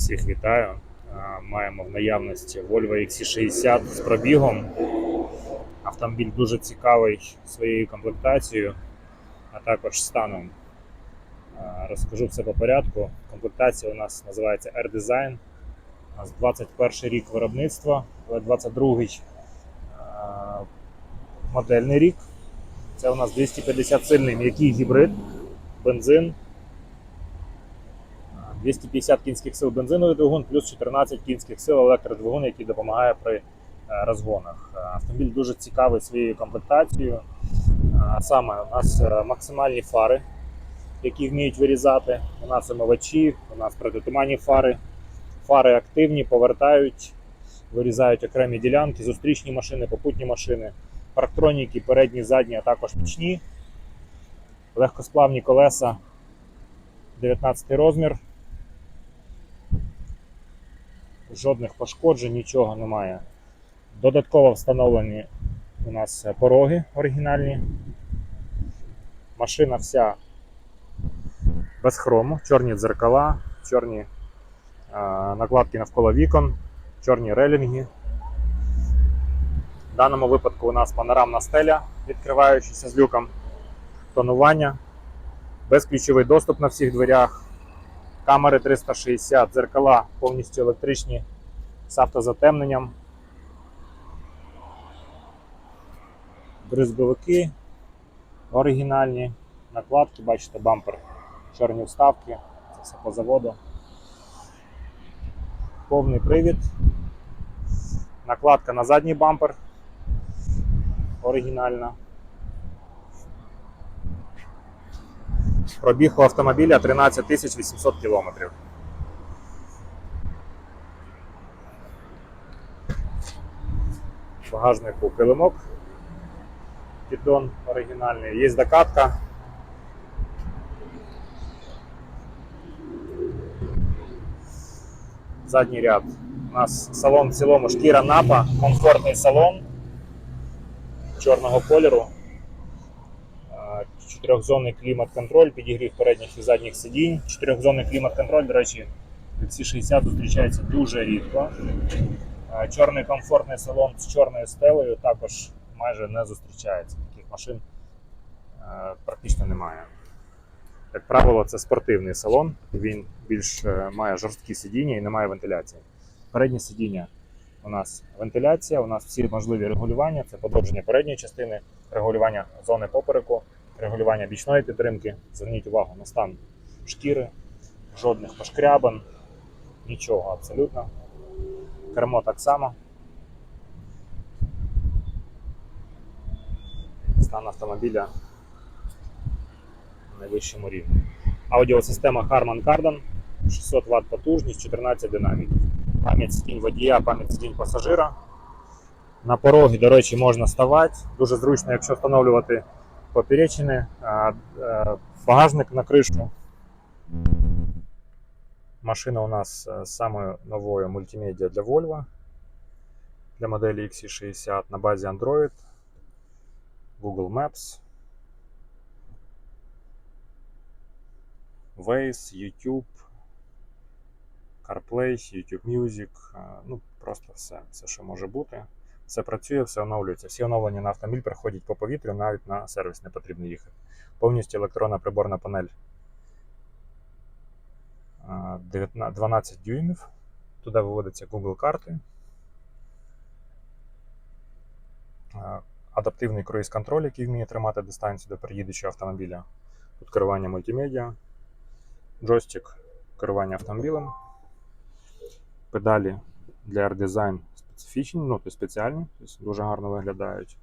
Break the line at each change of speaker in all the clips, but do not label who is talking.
Всіх вітаю. Маємо в наявності Volvo XC60 з пробігом. Автомобіль дуже цікавий своєю комплектацією, а також станом. Розкажу все по порядку. Комплектація у нас називається R-Design. У нас 21 рік виробництва, але 22 а, модельний рік. Це у нас 250 сильний м'який гібрид, бензин. 250 кінських сил бензиновий двигун, плюс 14 кінських сил електродвигун, який допомагає при е, розгонах. Е, Автомобіль дуже цікавий своєю комплектацією. Е, саме у нас максимальні фари, які вміють вирізати. У нас омивачі, у нас протитуманні фари. Фари активні, повертають, вирізають окремі ділянки, зустрічні машини, попутні машини, парктроніки, передні, задні, а також пічні. Легкосплавні колеса 19 розмір. Жодних пошкоджень, нічого немає. Додатково встановлені у нас пороги оригінальні. Машина вся без хрому, чорні дзеркала, чорні е, накладки навколо вікон, чорні релінги. В даному випадку у нас панорамна стеля, відкриваючися з люком, тонування, безключовий доступ на всіх дверях, камери 360, дзеркала повністю електричні з автозатемненням. Бризговики оригінальні, накладки, бачите, бампер, чорні вставки, це все по заводу. Повний привід. Накладка на задній бампер. Оригінальна. Пробіг у автомобіля 13 800 кілометрів. Багажнику килимок. Піддон оригінальний. Є докатка. Задній ряд. У нас салон в цілому шкіра напа, комфортний салон чорного кольору. Чотирьохзонний клімат-контроль, підігрів передніх і задніх сидінь. Чотирьохзонний клімат-контроль, до речі, в XC60 зустрічається дуже рідко. Чорний комфортний салон з чорною стелею також майже не зустрічається. Таких машин е, практично немає. Як правило, це спортивний салон, він більш е, має жорсткі сидіння і немає вентиляції. Переднє сидіння у нас вентиляція, у нас всі можливі регулювання, це подовження передньої частини, регулювання зони попереку, регулювання бічної підтримки. Зверніть увагу на стан шкіри, жодних пошкрябин, нічого абсолютно. Кермо так само. Стан автомобіля на найвищому рівні. Аудіосистема Harman Kardon, 600 Вт потужність, 14 динаміків. Пам'ять сидінь водія, пам'ять сидінь пасажира. На пороги, до речі, можна ставати. Дуже зручно, якщо встановлювати е, багажник на кришу. Машина у нас з самою новою мультимедіа для Volvo для моделі XC60 на базі Android, Google Maps, Waze, YouTube, CarPlay, YouTube Music, ну просто все, все, що може бути. Все працює, все оновлюється. Всі оновлення на автомобіль приходять по повітрю, навіть на сервіс не потрібно їхати. Повністю електронна приборна панель е, 19 12 дюймів. Туди виводяться Google карти. Адаптивний круїз-контроль, який вміє тримати дистанцію до переїдучого автомобіля. Тут керування мультимедіа, джойстик керування автомобілем, педалі для R-Design специфічні, ну, тобто спеціальні, тобто дуже гарно виглядають.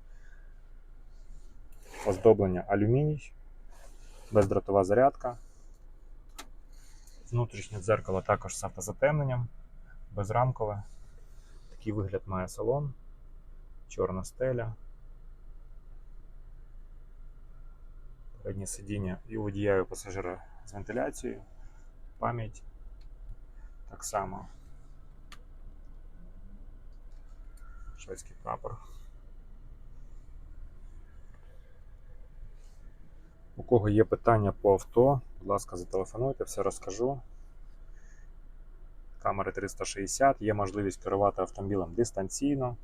Оздоблення алюміній, бездротова зарядка. Внутрішнє дзеркало також з автозатемненням, безрамкове. Такий вигляд має салон, чорна стеля. Переднє сидіння і водія і пасажира з вентиляцією, пам'ять так само. Шведський прапор. У кого є питання по авто, будь ласка, зателефонуйте, все розкажу. камери 360, є можливість керувати автомобілем дистанційно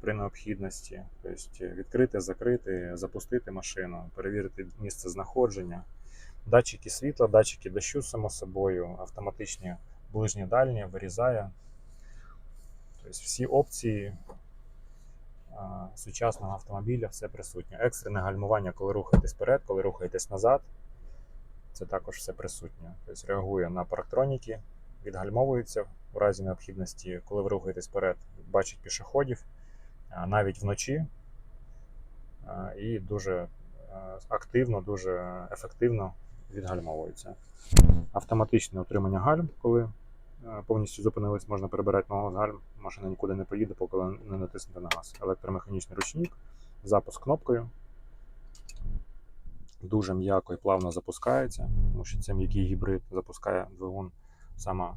при необхідності. Тобто відкрити, закрити, запустити машину, перевірити місце знаходження. Датчики світла, датчики дощу, само собою, автоматичні ближні дальні, вирізає. Тобто всі опції сучасного автомобіля все присутнє. Екстрене гальмування, коли рухаєтесь вперед, коли рухаєтесь назад. Це також все присутнє. Тобто реагує на парктроніки, відгальмовується у разі необхідності, коли ви рухаєтесь вперед, бачить пішоходів навіть вночі. І дуже активно, дуже ефективно відгальмовується. Автоматичне утримання гальм, коли повністю зупинились, можна перебирати ногу з машина нікуди не поїде, поки не натиснете на газ. Електромеханічний ручник, запуск кнопкою. Дуже м'яко і плавно запускається, тому що це м'який гібрид запускає двигун саме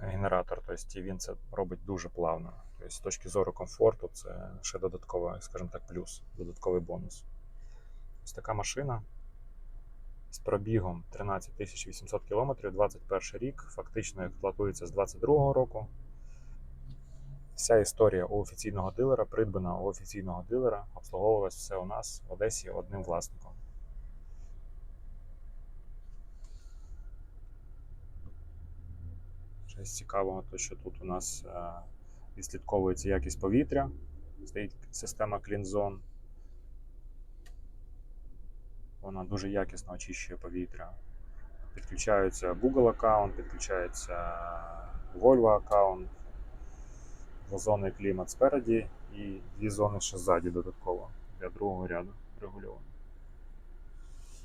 генератор. Тобто він це робить дуже плавно. Тобто, з точки зору комфорту, це ще додатковий, скажімо так, плюс, додатковий бонус. Ось така машина з пробігом 13 800 км, 21 рік, фактично експлуатується з 22 року. Вся історія у офіційного дилера, придбана у офіційного дилера, обслуговувалась все у нас в Одесі одним власником. Ще з цікавого, то що тут у нас е, відслідковується якість повітря, стоїть система CleanZone. Вона дуже якісно очищує повітря. Підключається Google аккаунт, підключається Volvo аккаунт, двозонний клімат спереді і дві зони ще ззаді додатково для другого ряду регульовано.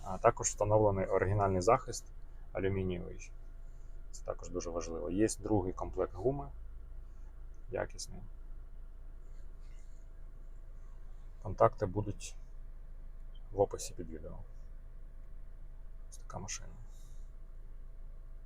А також встановлений оригінальний захист алюмінієвий. Це також дуже важливо. Є другий комплект гуми, якісний. Контакти будуть в описі під відео. Ось така машина.